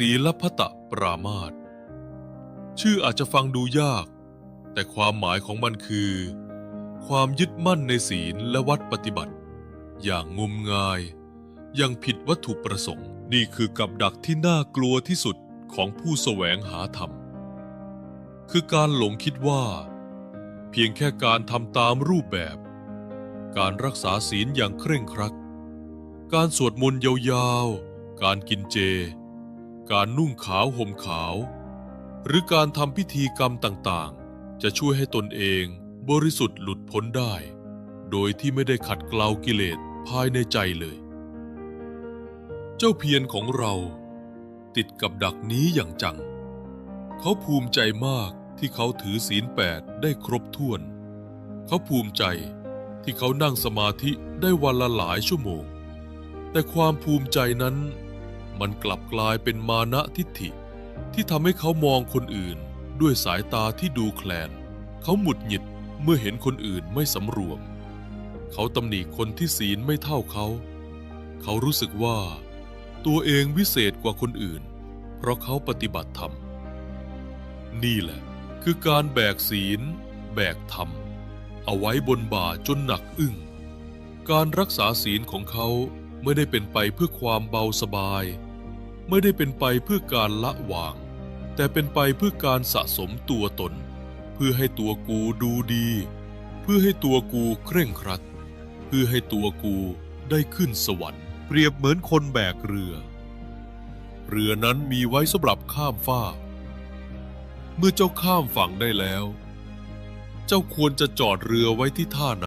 ศีลพัตตปรามาสชื่ออาจจะฟังดูยาก แต่ความหมายของมันคือ ความยึดมั่นในศีลและวัดปฏิบัติ อย่างงมงายยังผิดวัตถุประสงค์ นี่คือกับดักที่น่ากลัวที่สุดของผู้แสวงหาธรรม คือการหลงคิดว่า เพียงแค่การทำตามรูปแบบ การรักษาศีลอย่างเคร่งครัด การสวดมนต์ยาวๆ การกินเจ การนุ่งขาวห่มขาว หรือการทำพิธีกรรมต่างๆ จะช่วยให้ตนเองบริสุทธิ์หลุดพ้นได้ โดยที่ไม่ได้ขัดเกลากิเลสภายในใจเลย เจ้าเพียรของเราติดกับดักนี้อย่างจัง เขาภูมิใจมากที่เขาถือศีลแปดได้ครบถ้วน เขาภูมิใจที่เขานั่งสมาธิได้วันละหลายชั่วโมง แต่ความภูมิใจนั้น มันกลับกลายเป็นมานะทิฏฐิ ที่ทำให้เขามองคนอื่นด้วยสายตาที่ดูแคลน เขาหมุดหงิดเมื่อเห็นคนอื่นไม่สำรวม เขาตำหนิคนที่ศีลไม่เท่าเขา เขารู้สึกว่า ตัวเองวิเศษกว่าคนอื่น เพราะเขาปฏิบัติธรรม นี่แหละ คือการแบกศีล แบกธรรม เอาไว้บนบ่าจนหนักอึ้ง การรักษาศีลของเขาไม่ได้เป็นไปเพื่อความเบาสบาย ไม่ได้เป็นไปเพื่อการละวาง แต่เป็นไปเพื่อการสะสมตัวตน เพื่อให้ตัวกูดูดี เพื่อให้ตัวกูเคร่งครัด เพื่อให้ตัวกูได้ขึ้นสวรรค์ เปรียบเหมือนคนแบกเรือ เรือนั้นมีไว้สำหรับข้ามฟากเมื่อเจ้าข้ามฝั่งได้แล้ว เจ้าควรจะจอดเรือไว้ที่ท่าน